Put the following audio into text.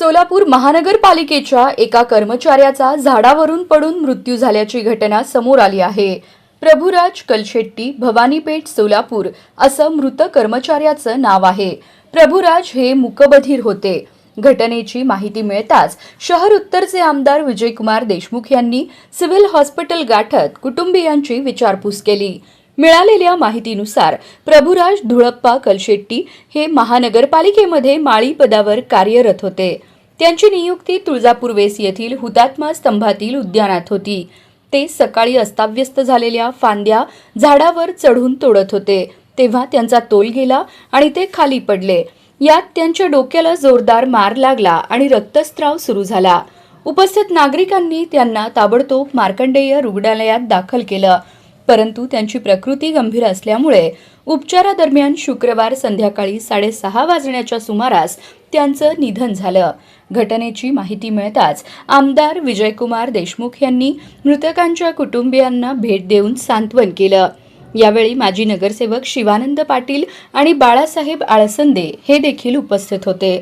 सोलापूर महानगरपालिकेच्या एका कर्मचाऱ्याचा झाडावरून पडून मृत्यू झाल्याची घटना समोर आली आहे. प्रभुराज कलशेट्टी भवानीपेठ सोलापूर असं मृत कर्मचाऱ्याचं नाव आहे. प्रभुराज हे मुकबधीर होते. घटनेची माहिती मिळताच शहर उत्तरचे आमदार विजयकुमार देशमुख यांनी सिव्हिल हॉस्पिटल गाठत कुटुंबियांची विचारपूस केली. मिळालेल्या माहितीनुसार प्रभुराज धुळप्पा कलशेट्टी हे महानगरपालिकेमध्ये माळी पदावर कार्यरत होते. त्यांची नियुक्ती तुळजापूर वेस येथील हुतात्मा स्तंभातील उद्यानात होती. ते सकाळी अस्ताव्यस्त झालेल्या फांद्या झाडावर चढून तोडत होते. तेव्हा त्यांचा तोल गेला आणि ते खाली पडले. यात त्यांच्या डोक्याला जोरदार मार लागला आणि रक्तस्त्राव सुरू झाला. उपस्थित नागरिकांनी त्यांना ताबडतोब मार्कंडेय रुग्णालयात दाखल केलं. परंतु त्यांची प्रकृती गंभीर असल्यामुळे उपचारादरम्यान शुक्रवार संध्याकाळी साडेसहा वाजण्याच्या सुमारास त्यांचं निधन झालं. घटनेची माहिती मिळताच आमदार विजयकुमार देशमुख यांनी मृतकांच्या कुटुंबियांना भेट देऊन सांत्वन केलं. यावेळी माजी नगरसेवक शिवानंद पाटील आणि बाळासाहेब आळसंदे हे देखील उपस्थित होते.